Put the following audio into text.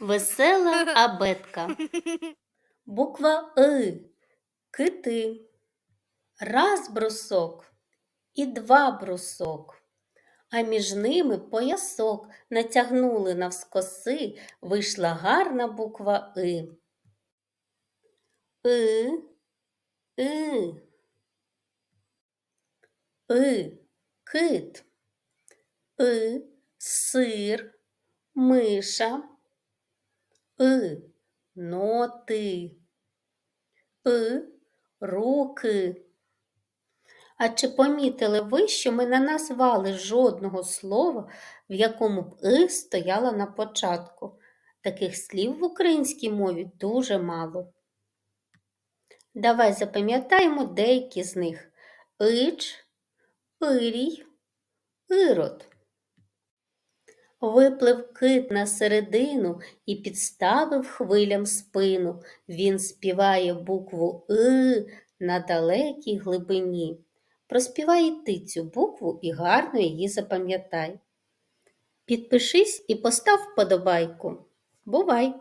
Весела абетка. Буква И. Кити. Раз брусок і два брусок. А між ними поясок натягнули навскоси, вийшла гарна буква И. И. И. И. Кит. И. Сир. Миша. И. Ноти. И. Руки. А чи помітили ви, що ми не назвали жодного слова, в якому б «и» стояла на початку? Таких слів в українській мові дуже мало. Давай запам'ятаємо деякі з них. Ич, Ирій, Ірод. Виплив кит на середину і підставив хвилям спину. Він співає букву И на далекій глибині. Проспівай і ти цю букву і гарно її запам'ятай. Підпишись і постав вподобайку. Бувай!